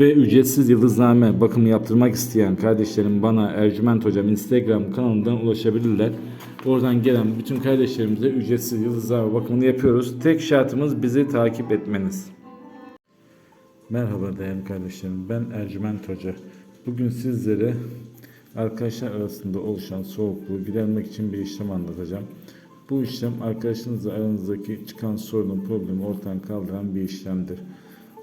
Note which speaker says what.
Speaker 1: Ve ücretsiz yıldızname bakımı yaptırmak isteyen kardeşlerim bana Ercüment Hocam Instagram kanalından ulaşabilirler. Oradan gelen bütün kardeşlerimize ücretsiz yıldızname bakımını yapıyoruz. Tek şartımız bizi takip etmeniz. Merhaba değerli kardeşlerim. Ben Ercüment Hoca. Bugün sizlere arkadaşlar arasında oluşan soğukluğu gidermek için bir işlem anlatacağım. Bu işlem arkadaşınızla aranızdaki çıkan sorunu, problemi ortadan kaldıran bir işlemdir.